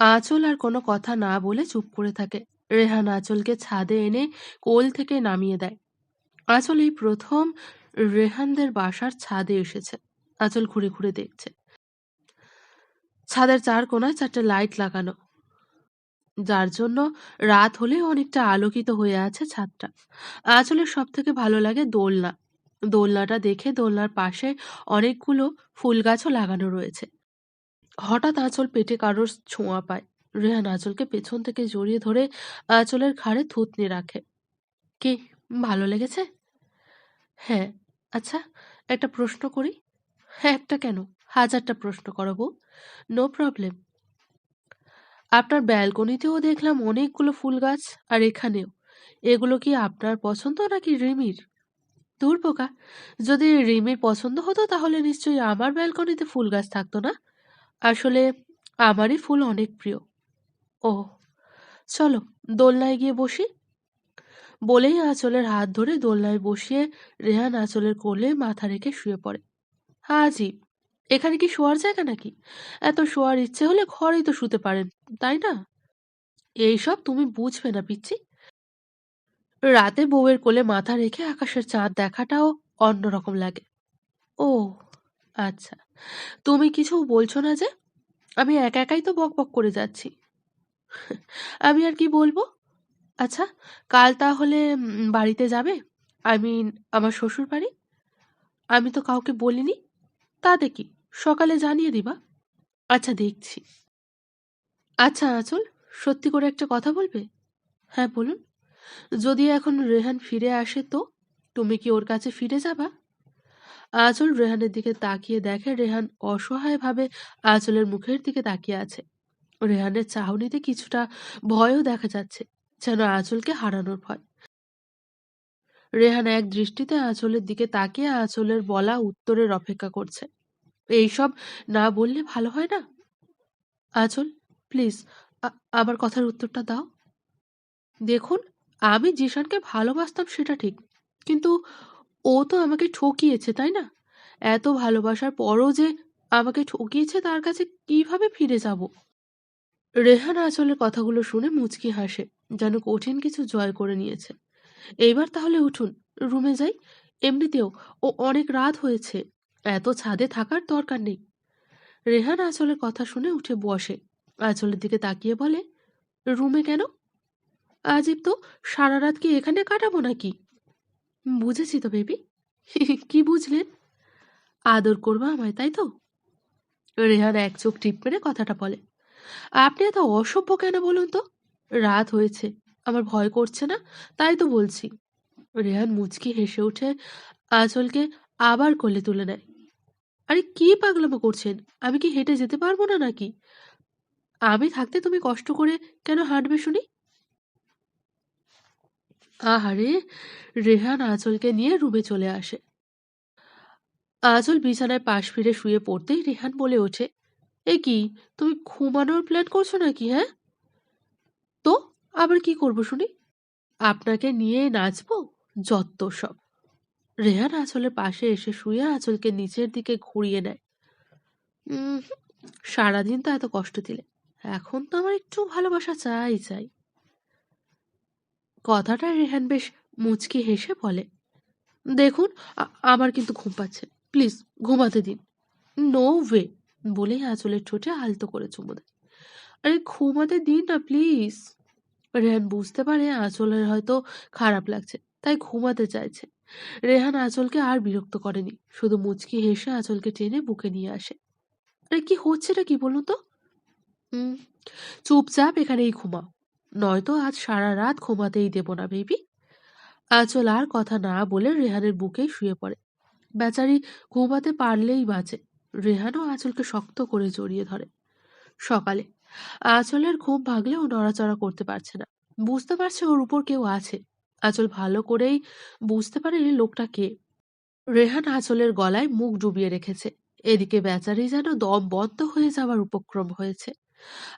আঁচল আর কোনো কথা না বলে চুপ করে থাকে। রেহান আঁচলকে ছাদে এনে কোল থেকে নামিয়ে দেয়। আঁচল এই প্রথম রেহানদের বাসার ছাদে এসেছে। আঁচল ঘুরে ঘুরে দেখছে। ছাদের চার কোনায় চারটে লাইট লাগানো। যার জন্য রাত হলে অনেকটা আলোকিত হয়ে আছে ছাদটা। আঁচলের সব থেকে ভালো লাগে দোলনা। দোলনাটা দেখে দোলনার পাশে অনেকগুলো ফুল গাছও লাগানো রয়েছে। হঠাৎ আঁচল পেটে কারোর ছোঁয়া পায়। রেহান আঁচলকে পেছন থেকে জড়িয়ে ধরে আঁচলের ঘাড়ে থুতনি রাখে। কি, ভালো লেগেছে? হ্যাঁ। আচ্ছা একটা প্রশ্ন করি? হ্যাঁ একটা কেন? হাজারটা প্রশ্ন করব নো প্রবলেম। আপনার ব্যালকনিতেও দেখলাম অনেকগুলো ফুল গাছ, আর এখানেও। এগুলো কি আপনার পছন্দ নাকি রিমির? দূর পোকা যদি রিমির পছন্দ হতো তাহলে নিশ্চয়ই আমার ব্যালকনিতে ফুল গাছ থাকতো না? আসলে আমারই ফুল অনেক প্রিয়। ও, চলো দোলনায় গিয়ে বসি। বলেই আঁচলের হাত ধরে দোলনায় বসিয়ে রেহান আঁচলের কোলে মাথা রেখে শুয়ে পড়ে। হাজি, এখানে কি শোয়ার জায়গা নাকি? এত শোয়ার ইচ্ছে হলে ঘরেই তো শুতে পারেন, তাই না? এইসব তুমি বুঝবে না পিচ্ছি রাতে বউয়ের কোলে মাথা রেখে আকাশের চাঁদ দেখাটাও অন্যরকম লাগে। ও আচ্ছা। তুমি কিছু বলছো না যে, আমি একা একাই তো বক বক করে যাচ্ছি। আমি আর কি বলব? আচ্ছা কাল তাহলে বাড়িতে যাবে? আই মিন আমার শ্বশুর বাড়ি আমি তো কাউকে বলিনি। তাতে কি? সকালে জানিয়ে দিবা। আচ্ছা দেখছি। আচ্ছা আঁচল, সত্যি করে একটা কথা বলবে? হ্যাঁ বলুন। যদি এখন রেহান ফিরে আসে তো, তুমি কি ওর কাছে ফিরে যাবা? আঁচল রেহানের দিকে তাকিয়ে দেখে রেহান অসহায়ভাবে আঁচলের মুখের দিকে তাকিয়ে আছে। রেহানের চাহনিতে কিছুটা ভয়ও দেখা যাচ্ছে, যেন আঁচলকে হারানোর ভয়। রেহান এক দৃষ্টিতে আঁচলের দিকে তাকিয়ে আঁচলের বলা উত্তরের অপেক্ষা করছে। এইসব না বললে ভালো হয় না? আঁচল, প্লিজ আমার কথার উত্তরটা দাও। দেখুন, আমি জিশানকে ভালোবাসতাম সেটা ঠিক, কিন্তু ও তো আমাকে ঠকিয়েছে, তাই না? এত ভালোবাসার পরও যে আমাকে ঠকিয়েছে, তার কাছে কীভাবে ফিরে যাব? রেহান আঁচলের কথাগুলো শুনে মুচকি হাসে, যেন কঠিন কিছু জয় করে নিয়েছে। এইবার তাহলে উঠুন, রুমে যাই। এমনিতেও ও অনেক রাত হয়েছে, এত ছাদে থাকার দরকার নেই। রেহান আঁচলের কথা শুনে উঠে বসে, আঁচলের দিকে তাকিয়ে বলে, রুমে কেন? আজীব তো সারা রাত কি এখানে কাটাবো নাকি? বুঝেছি তো, বেবি। কি বুঝলেন? আদর করবা আমায়, তাই তো? রেহান এক চোখ টিপ মেরে কথাটা বলে। আপনি এত অসভ্য কেন বলুন তো? রাত হয়েছে, আমার ভয় করছে না, তাই তো বলছি। রেহান মুচকি হেসে উঠে আঁচলকে আবার কোলে তুলে নেয়। আরে, কি পাগলামো করছেন? আমি কি হেঁটে যেতে পারব না নাকি? আমি থাকতে তুমি কষ্ট করে কেন হাঁটবে শুনি? আহারে, রেহান আঁচলকে নিয়ে রুমে চলে আসে। আঁচল বিছানায় পাশ ফিরে শুয়ে পড়তেই রেহান বলে ওঠে, এ কি, তুমি ঘুমানোর প্ল্যান করছ নাকি হ্যাঁ? তো, আবার কি করব শুনি? আপনাকে নিয়ে নাচবো, যত্ত সব। রেহান আঁচলের পাশে এসে শুয়ে আঁচলকে নিচের দিকে ঘুরিয়ে নেয়। সারাদিন তো এত কষ্ট দিলে, এখন তো আমার একটু ভালোবাসা চাই চাই। কথাটা রেহান বেশ মুচকি হেসে বলে, দেখুন আমার কিন্তু ঘুম পাচ্ছে। প্লিজ, ঘুমাতে দিন। নো ওয়ে বলেই আঁচলের ঠোঁটে আলতো করে চুমু দেয়। আরে, ঘুমাতে দিন না, প্লিজ। রেহান বুঝতে পারে আঁচলের হয়তো খারাপ লাগছে, তাই ঘুমাতে চাইছে। রেহান আঁচলকে আর বিরক্ত করেনি, শুধু মুচকি হেসে আঁচলকে টেনে বুকে নিয়ে আসে। আরে, কি হচ্ছেটা কি বলুন তো? চুপচাপ এখানেই ঘুমাও। নয়তো আজ সারা রাত ঘুমাতেই দেব না, বেবি। আঁচল আর কথা না বলে রেহানের বুকেই শুয়ে পড়ে। বেচারি ঘুমাতে পারলেই বাঁচে। রেহানও আঁচলকে শক্ত করে জড়িয়ে ধরে। সকালে। আঁচলের ঘুম ভাগলেও নড়াচড়া করতে পারছে না। বুঝতে পারছে ওর উপর কেউ আছে। আঁচল ভালো করেই বুঝতে পারে লোকটা কে। রেহান আঁচলের গলায় মুখ ডুবিয়ে রেখেছে। এদিকে বেচারি যেন দম বন্ধ হয়ে যাওয়ার উপক্রম হয়েছে।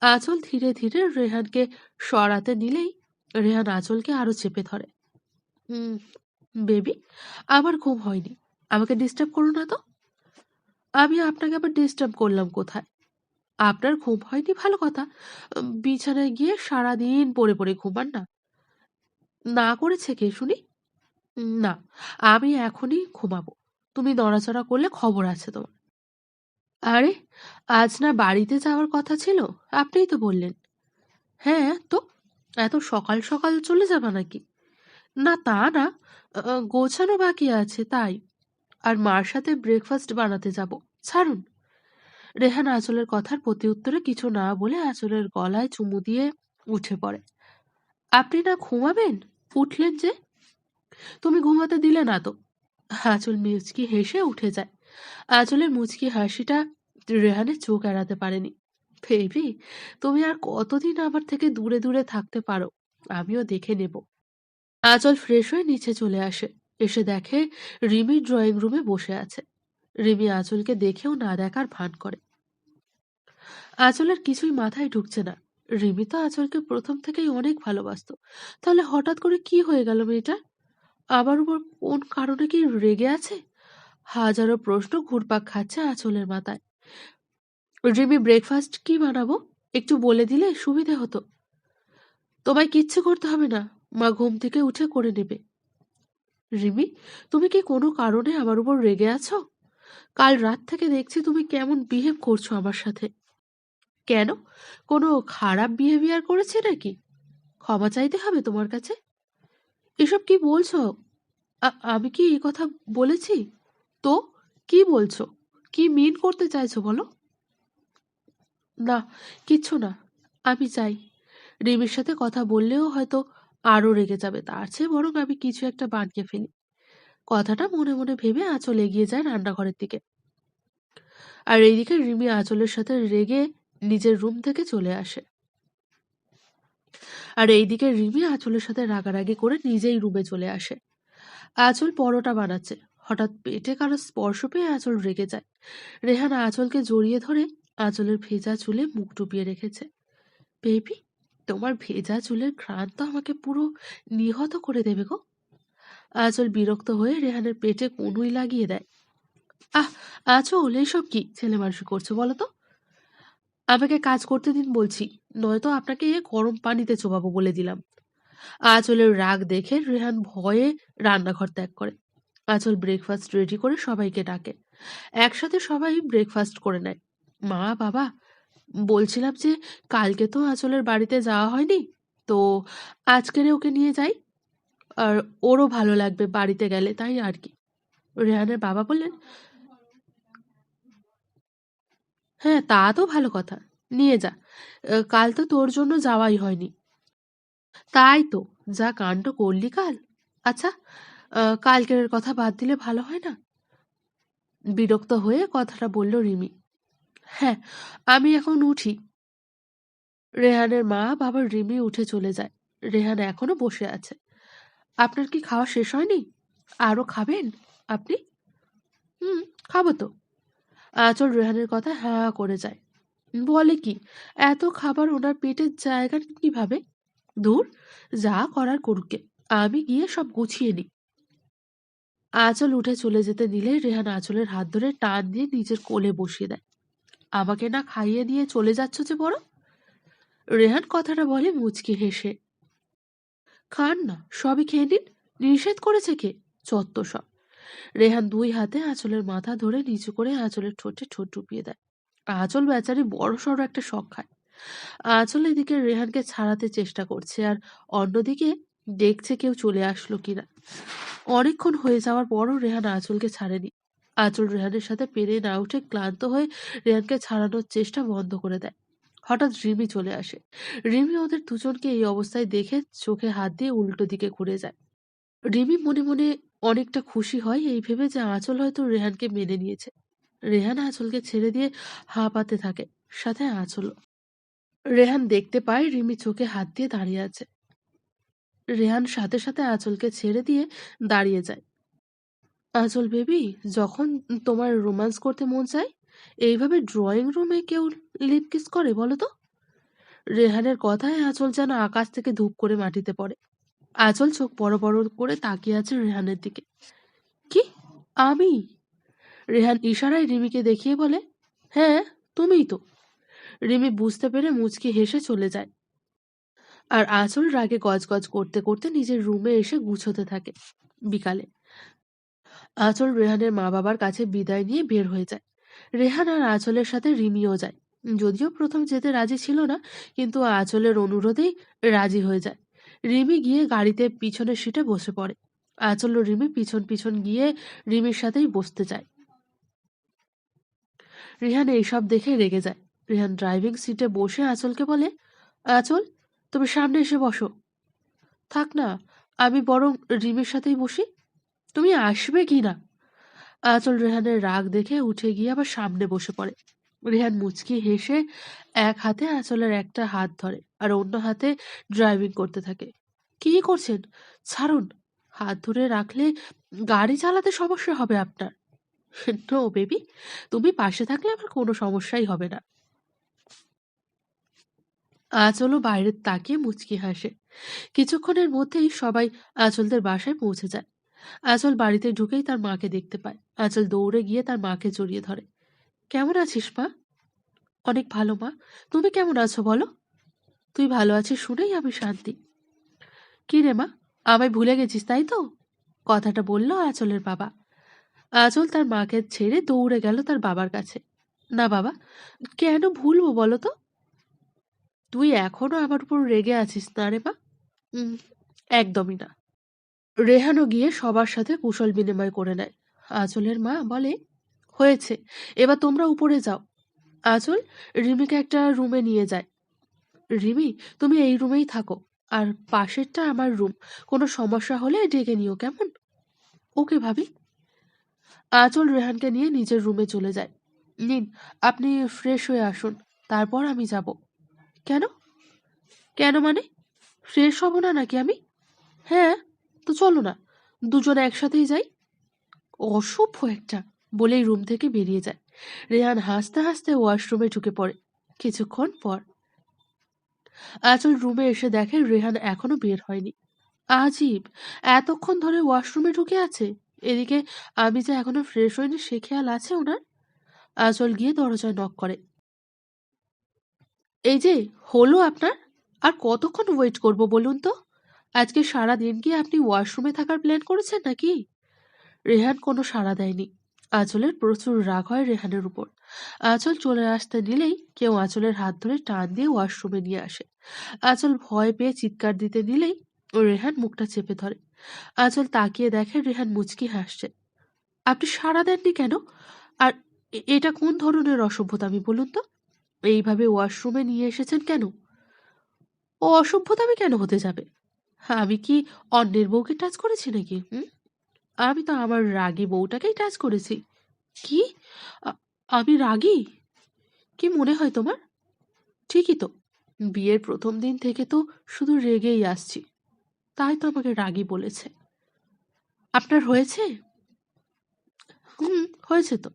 আঁচল ধীরে ধীরে রেহানকে সরাতে নিলেই রেহান আঁচলকে আরও চেপে ধরে। হুম। বেবি আমার ঘুম হয়নি। আমাকে ডিস্টার্ব করো না তো। আমি আপনাকে আবার ডিস্টার্ব করলাম কোথায়? আপনার ঘুম হয়নি ভালো কথা। বিছানায় গিয়ে সারাদিন পড়ে পড়ে ঘুমান না। না করেছে কে শুনি? না আমি এখনই ঘুমাবো। তুমি নড়াচড়া করলে খবর আছে তোমার। আরে, আজ না বাড়িতে যাওয়ার কথা ছিল, আপনিই তো বললেন। হ্যাঁ তো? এত সকাল সকাল চলে যাবা নাকি? না, তা না। গোছানো বাকি আছে, তাই। আর মার সাথে ব্রেকফাস্ট বানাতে যাব, ছাড়ুন। রেহান আঁচলের কথার প্রতি উত্তরে কিছু না বলে আঁচলের গলায় চুমু দিয়ে উঠে পড়ে। আপনি না ঘুমাবেন? উঠলেন যে? তুমি ঘুমাতে দিলে না তো? আঁচল মুচকি হেসে উঠে যায়। আঁচলের মুচকি হাসিটা রেহানের চোখ এড়াতে পারেনি। বেবি তুমি আর কতদিন আমার থেকে দূরে দূরে থাকতে পারো? আমিও দেখে নেব। আঁচল ফ্রেশ হয়ে নিচে চলে আসে। এসে দেখে রিমি ড্রয়িং রুমে বসে আছে। রিমি আঁচলকে দেখেও না দেখার ভান করে। আঁচলের কিছুই মাথায় ঢুকছে না। রিমি তো আঁচলকে প্রথম থেকেই অনেক ভালোবাসতো। তাহলে হঠাৎ করে কি হয়ে গেল মেয়েটা আবার উপর কোন কারণে কি রেগে আছে? হাজারো প্রশ্ন ঘুরপাক খাচ্ছে আঁচলের মাথায়। রিমি ব্রেকফাস্ট কি বানাবো? একটু বলে দিলে সুবিধে হতো। তোমায় কিচ্ছু করতে হবে না, মা ঘুম থেকে উঠে করে নেবে। রিমি, তুমি কি কোনো কারণে আমার উপর রেগে আছো? কাল রাত থেকে দেখছি তুমি কেমন বিহেভ করছ আমার সাথে। কেন? কোনো খারাপ বিহেভিয়ার করেছে নাকি? ক্ষমা চাইতে হবে তোমার কাছে। এসব কি বলছো? আমি কি এই কথা বলেছি? তো কি বলছো? কি মিন করতে চাইছো বলো? না, কিচ্ছু না, আমি চাই। রিমির সাথে কথা বললেও হয়তো আরও রেগে যাবে, তার চেয়ে বরং আমি কিছু একটা বানিয়ে ফেলি। কথাটা মনে মনে ভেবে আঁচল এগিয়ে যায় রান্নাঘরের দিকে। আর এইদিকে রিমি আঁচলের সাথে রেগে নিজের রুম থেকে চলে আসে। আর এইদিকে রিমি আঁচলের সাথে রাগারাগি করে নিজেই রুমে চলে আসে। আঁচল পরোটা বানাচ্ছে। হঠাৎ পেটে কারও স্পর্শ পেয়ে আঁচল রেগে যায়। রেহান আঁচলকে জড়িয়ে ধরে আঁচলের ভেজা চুলে মুখ ডুবিয়ে রেখেছে। বেবি, তোমার ভেজা চুলের ঘ্রাণ তো আমাকে পুরো নিহত করে দেবে গো। আঁচল বিরক্ত হয়ে রেহানের পেটে কনুই লাগিয়ে দেয়। আহ, আঁচল এইসব কি ছেলে মানুষ করছ বলো তো? আমাকে কাজ করতে দিন বলছি, নয়তো আপনাকে এ গরম পানিতে চোবাবো বলে দিলাম। আঁচলের রাগ দেখে রেহান ভয়ে রান্নাঘর ত্যাগ করে। আঁচল ব্রেকফাস্ট রেডি করে সবাইকে ডাকে। একসাথে সবাই ব্রেকফাস্ট করে নেয়। মা, বাবা, বলছিলাম যে কালকে তো আঁচলের বাড়িতে যাওয়া হয়নি, তো আজকের ওকে নিয়ে যাই। আর ওরও ভালো লাগবে বাড়িতে গেলে, তাই আর কি। রেহানের বাবা বললেন হ্যাঁ তা তো ভালো কথা, নিয়ে যা। কাল তো তোর জন্য যাওয়াই হয়নি। তাই তো, যা কাণ্ড করলি কাল। আচ্ছা কালকের কথা বাদ দিলে ভালো হয় না? বিরক্ত হয়ে কথাটা বলল রিমি। হ্যাঁ আমি এখন উঠি। রেহানের মা বাবা রিমি উঠে চলে যায়। রেহান এখনও বসে আছে। আপনার কি খাওয়া শেষ হয়নি? আরও খাবেন? আপনি? হুম, খাব তো। আঁচল রেহানের কথা হ্যাঁ করে যায়। বলে কি, এত খাবার ওনার পেটের জায়গা কীভাবে? দূর, যা করার করুকে আমি গিয়ে সব গুছিয়ে নিই। আঁচল উঠে চলে যেতে নিলে রেহান আঁচলের হাত ধরে টান দিয়ে নিজের কোলে বসিয়ে দেয়। আমাকে না খাইয়ে দিয়ে চলে যাচ্ছ যে বড়? রেহান কথাটা বলে মুচকি হেসে। খান না, সবই খেয়ে নিন। নিষেধ করেছে কে? চত্ব সব। রেহান দুই হাতে আঁচলের মাথা ধরে নিচু করে আঁচলের ঠোঁটে ঠোঁট ডুবিয়ে দেয়। আঁচল বেচারি বড় সড়ো একটা শখ খায়। আঁচল এদিকে রেহানকে ছাড়াতে চেষ্টা করছে আর অন্যদিকে দেখছে কেউ চলে আসলো কিনা। অনেকক্ষণ হয়ে যাওয়ার পরও রেহান আঁচলকে ছাড়েনি। আঁচল রেহানের সাথে পেরে না উঠে ক্লান্ত হয়ে রেহানকে ছাড়ানোর চেষ্টা বন্ধ করে দেয়। হঠাৎ রিমি চলে আসে। রিমি ওদের দুজনকে এই অবস্থায় দেখে চোখে হাত দিয়ে উল্টো দিকে ঘুরে যায়। রিমি মনে মনে অনেকটা খুশি হয় এই ভেবে যে আঁচল হয়তো রেহানকে মেনে নিয়েছে। রেহান আঁচলকে ছেড়ে দিয়ে হা পাতে থাকে, সাথে আঁচলও। রেহান দেখতে পায় রিমি চোখে হাত দিয়ে দাঁড়িয়ে আছে। রেহান সাথে সাথে আঁচলকে ছেড়ে দিয়ে দাঁড়িয়ে যায়। আঁচল বেবি, যখন তোমার রোম্যান্স করতে মন চায়, এইভাবে ড্রয়িং রুমে কেউ লিপ কিস করে বলো তো? রেহানের কথায় আঁচল যেন আকাশ থেকে ধূপ করে মাটিতে পড়ে। আঁচল চোখ বড় বড় করে তাকিয়ে আছে রেহানের দিকে। কি? আমি? রেহান ইশারায় রিমিকে দেখিয়ে বলে হ্যাঁ তুমিই তো। রিমি বুঝতে পেরে মুচকি হেসে চলে যায়। আর আঁচল রাগে গজগজ করতে করতে নিজের রুমে এসে গুছোতে থাকে বিকালে। আঁচল রেহানের মা বাবার কাছে বিদায় নিয়ে বের হয়ে যায়। রেহান আর আঁচলের সাথে রিমিও যায়। যদিও প্রথম যেতে রাজি ছিল না, কিন্তু আঁচলের অনুরোধেই রাজি হয়ে যায়। রিমি গিয়ে গাড়িতে পিছনের সিটে বসে পড়ে। আঁচল রিমি পিছন পিছন গিয়ে রিমির সাথেই বসতে যায়। রিহান এইসব দেখে রেগে যায়। রিহান ড্রাইভিং সিটে বসে আঁচলকে বলে, আঁচল তুমি সামনে এসে বসো। থাক না, আমি বরং রিমের সাথেই বসি। তুমি আসবে কি না? আঁচল রেহানের রাগ দেখে উঠে গিয়ে আবার সামনে বসে পড়ে। রেহান মুচকি হেসে এক হাতে আঁচলের একটা হাত ধরে আর অন্য হাতে ড্রাইভিং করতে থাকে। কি করছেন? ছাড়ুন, হাত ধরে রাখলে গাড়ি চালাতে সমস্যা হবে আপনার। নো, বেবি, তুমি পাশে থাকলে আমার কোনো সমস্যাই হবে না। আঁচলও বাইরের তাকিয়ে মুচকি হাসে। কিছুক্ষণের মধ্যেই সবাই আঁচলদের বাসায় পৌঁছে যায়। আঁচল বাড়িতে ঢুকেই তার মাকে দেখতে পায়। আঁচল দৌড়ে গিয়ে তার মাকে জড়িয়ে ধরে। কেমন আছিস মা? অনেক ভালো মা। তুমি কেমন আছো বলো? তুই ভালো আছিস শুনেই আমি শান্তি। কি রে মা? আমায় ভুলে গেছিস তাই তো? কথাটা বলল আঁচলের বাবা। আঁচল তার মাকে ছেড়ে দৌড়ে গেল তার বাবার কাছে। না বাবা, কেন ভুলবো বলো তো? তুই এখনও আমার উপর রেগে আছিস না রে মা? একদমই না। রেহানও গিয়ে সবার সাথে কুশল বিনিময় করে নেয়। আঁচলের মা বলে হয়েছে এবার তোমরা উপরে যাও। আঁচল রিমিকে একটা রুমে নিয়ে যায়। রিমি তুমি এই রুমেই থাকো আর পাশেরটা আমার রুম। কোনো সমস্যা হলে ডেকে নিও কেমন? ওকে ভাবি। আঁচল রেহানকে নিয়ে নিজের রুমে চলে যায়। নিন আপনি ফ্রেশ হয়ে আসুন তারপর আমি যাব। কেন? কেন মানে? ফ্রেশ হব না নাকি আমি? হ্যাঁ তো চলো না, দুজনে একসাথেই যাই। অসভ্য একটা, বলেই রুম থেকে বেরিয়ে যায়। রেহান হাসতে হাসতে ওয়াশরুমে ঢুকে পড়ে, কিছুক্ষণ পর। আচল রুমে এসে দেখে রেহান এখনও বের হয়নি। আজীব, এতক্ষণ ধরে ওয়াশরুমে ঢুকে আছে? এদিকে আমি যে এখনও ফ্রেশ হইনি সে খেয়াল আছে ওনার? আচল গিয়ে দরজায় নক করে। এই যে, হলো আপনার? আর কতক্ষণ ওয়েট করব বলুন তো? আজকে সারা দিন কি আপনি ওয়াশরুমে থাকার প্ল্যান করেছেন নাকি? রেহান কোনো সাড়া দেয়নি। আঁচলের প্রচুর রাগ হয় রেহানের উপর। আঁচল চলে আসতে নিলেই কেউ আঁচলের হাত ধরে টান দিয়ে ওয়াশরুমে নিয়ে আসে। আঁচল ভয় পেয়ে চিৎকার দিতে নিলেই রেহান মুখটা চেপে ধরে। আঁচল তাকিয়ে দেখে রেহান মুচকি হাসছে। আপনি সাড়া দেননি কেন? আর এটা কোন ধরনের অসভ্যতামি বলুন তো? এইভাবে ওয়াশরুমে নিয়ে এসেছেন কেন? ও অসভ্যতামি কেন হতে যাবে? আমি কি অন্যের বউকে টাচ করেছি নাকি, হুম? আমি তো আমার রাগী বউটাকেই টাচ করেছি। কি? আমি রাগী? কি মনে হয় তোমার? ঠিকই তো। বিয়ের প্রথম দিন থেকে তো শুধু রেগেই আসছি। তাই তো আমাকে রাগী বলেছে। আপনার হয়েছে? হুম, হয়েছে তো।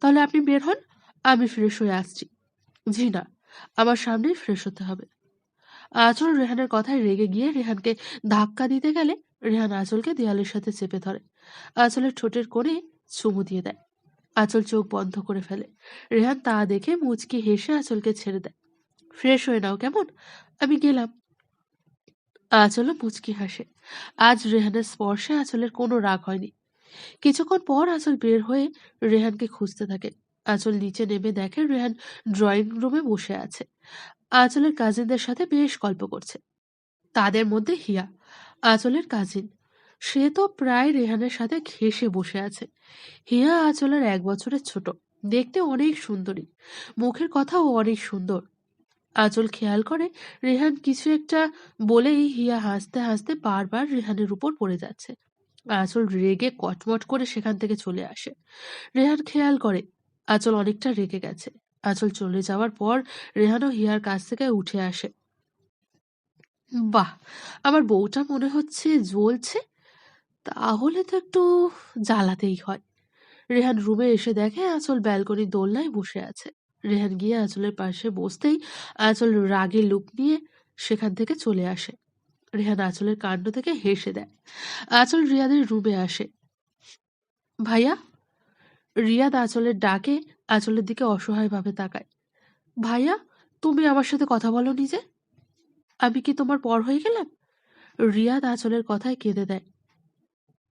তাহলে আপনি বের হন, আমি ফ্রেশ হয়ে আসছি। জি না, আমার সামনেই ফ্রেশ হতে হবে। আঁচল রেহানের কথায় রেগে গিয়ে রেহানকে ধাক্কা দিতে গেলে রেহান আঁচলকে দেয়ালের সাথে চেপে ধরে। আঁচলের ঠোঁটের কোণে চুমু দিয়ে দেয়। আঁচল চোখ বন্ধ করে ফেলে। রেহান তা দেখে মুচকি হেসে আঁচলকে ছেড়ে দেয়। ফ্রেশ হয়ে নাও, কেমন? আমি গেলাম। আঁচলও মুচকি হাসে। আজ রেহানের স্পর্শে আঁচলের কোনো রাগ হয়নি। কিছুক্ষণ পর আঁচল বের হয়ে রেহানকে খুঁজতে থাকে। আঁচল নিচে নেমে দেখে রেহান ড্রয়িং রুমে বসে আছে। আঁচলের কাজিনদের সাথে বেশ গল্প করছে। তাদের মধ্যে হিয়া, আঁচলের কাজিন। সে তো প্রায় রেহানের সাথে ঘেসে বসে আছে। হিয়া আঁচলের এক বছরের ছোট, দেখতে অনেক সুন্দরী। মুখের কথাও অনেক সুন্দর। আঁচল খেয়াল করে রেহান কিছু একটা বলেই হিয়া হাসতে হাসতে বারবার রেহানের উপর পড়ে যাচ্ছে। আঁচল রেগে কটমট করে সেখান থেকে চলে আসে। রেহান খেয়াল করে আঁচল অনেকটা রেগে গেছে। আঁচল চলে যাওয়ার পর রেহানও হিয়ার কাছ থেকে উঠে আসে। বাহ, আমার বউটা মনে হচ্ছে জ্বলছে। তাহলে তো একটু জ্বালাতেই হয়। রেহান রুমে এসে দেখে আঁচল ব্যালকনির দোলনায় বসে আছে। রেহান গিয়ে আঁচলের পাশে বসতেই আঁচল রাগে লুক নিয়ে সেখান থেকে চলে আসে। রেহান আঁচলের কাণ্ড থেকে হেসে দেয়। আঁচল রিয়াদের রুমে আসে। ভাইয়া? রিয়াদ আঁচলের ডাকে আঁচলের দিকে অসহায়ভাবে তাকায় ভাইয়া তুমি আমার সাথে কথা বলোনি যে? আমি কি তোমার পর হয়ে গেলাম? রিয়াদ আঁচলের কথায় কেঁদে দেয়।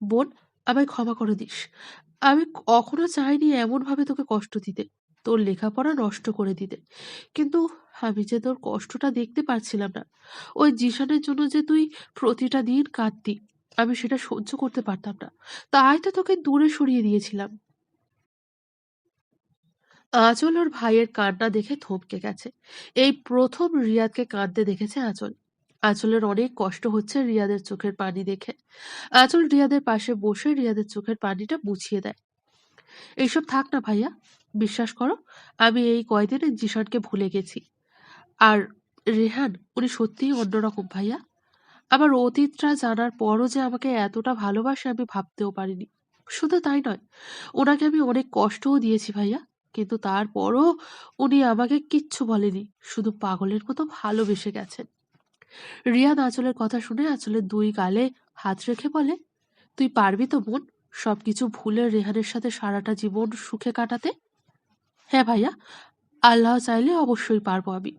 বোন, আমায় ক্ষমা করে দিস। আমি কখনো চাইনি এমনভাবে তোকে কষ্ট দিতে। তোর লেখাপড়া নষ্ট করে দিতে। কিন্তু আমি যে তোর কষ্টটা দেখতে পারছিলাম না। ওই জিশানের জন্য যে তুই প্রতিটা দিন কাঁদতি, আমি সেটা সহ্য করতে পারতাম না। তাই তো তোকে দূরে সরিয়ে দিয়েছিলাম। আঁচল ওর ভাইয়ের কান্না দেখে থমকে গেছে। এই প্রথম রিয়াদকে কাঁদতে দেখেছে আঁচল। আঁচলের অনেক কষ্ট হচ্ছে রিয়াদের চোখের পানি দেখে। আঁচল রিয়াদের পাশে বসে রিয়াদের চোখের পানিটা মুছিয়ে দেয়। এইসব থাক না ভাইয়া। বিশ্বাস করো, আমি এই কয়দিনে জিশানকে ভুলে গেছি। আর রেহান, উনি সত্যিই অন্যরকম ভাইয়া। আমার অতীতটা জানার পরও যে আমাকে এতটা ভালোবাসে আমি ভাবতেও পারিনি। শুধু তাই নয়, ওনাকে আমি অনেক কষ্টও দিয়েছি ভাইয়া। কিন্তু তারপরও উনি আমাকে কিচ্ছু বলেনি। শুধু পাগলের মতো ভালোবেসে গেছেন। রিয়াদ আঁচলের কথা শুনে আঁচলের দুই গালে হাত রেখে বলে, তুই পারবি তো বোন সবকিছু ভুলে রেহানের সাথে সারাটা জীবন সুখে কাটাতে? হ্যাঁ ভাইয়া, আল্লাহ চাইলে অবশ্যই পারব আমি।